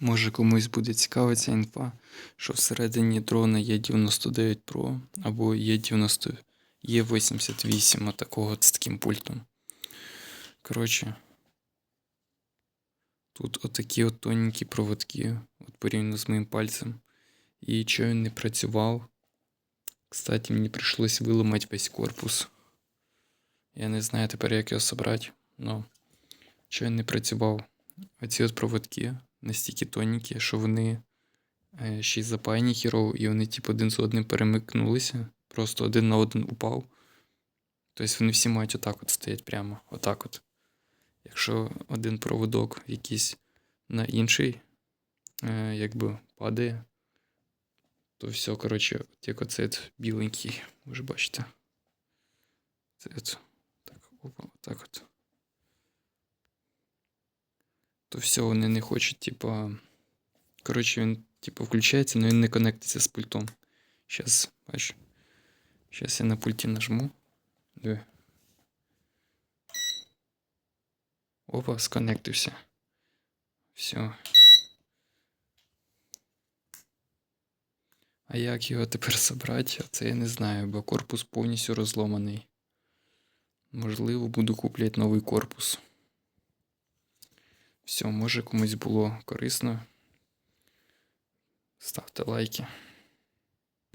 Може комусь буде цікава ця інфа, що всередині дрона є 99 Pro або є 90, є 88 отакого з таким пультом. Коротше, тут отакі от тоненькі проводки, от порівняно з моїм пальцем. І що він не працював. Кстати, мені прийшлось виламати весь корпус. Я не знаю тепер, як його собрати, но що він не працював. Оці от проводки настільки тоненькі, що вони е, ще й запаяні хірово, і вони, типу, один з одним перемикнулися. Просто один на один упав. Тобто вони всі мають отак от стоять прямо. Отак от. Якщо один проводок якийсь на інший, е, якби падає, то все, коротше, от як оцей біленький, ви ж бачите. Це от, так, опа, отак от. То все, вони не хочуть, типа. Коротше, він, типа, включається, але він не конектиться з пультом. Сейчас, бач. Сейчас я на пульті нажму. Диви. Опа, сконектився. Все. А як його тепер забрати? Це я не знаю, бо корпус повністю розломаний. Можливо, буду купляти новий корпус. Все, може комусь було корисно. Ставте лайки.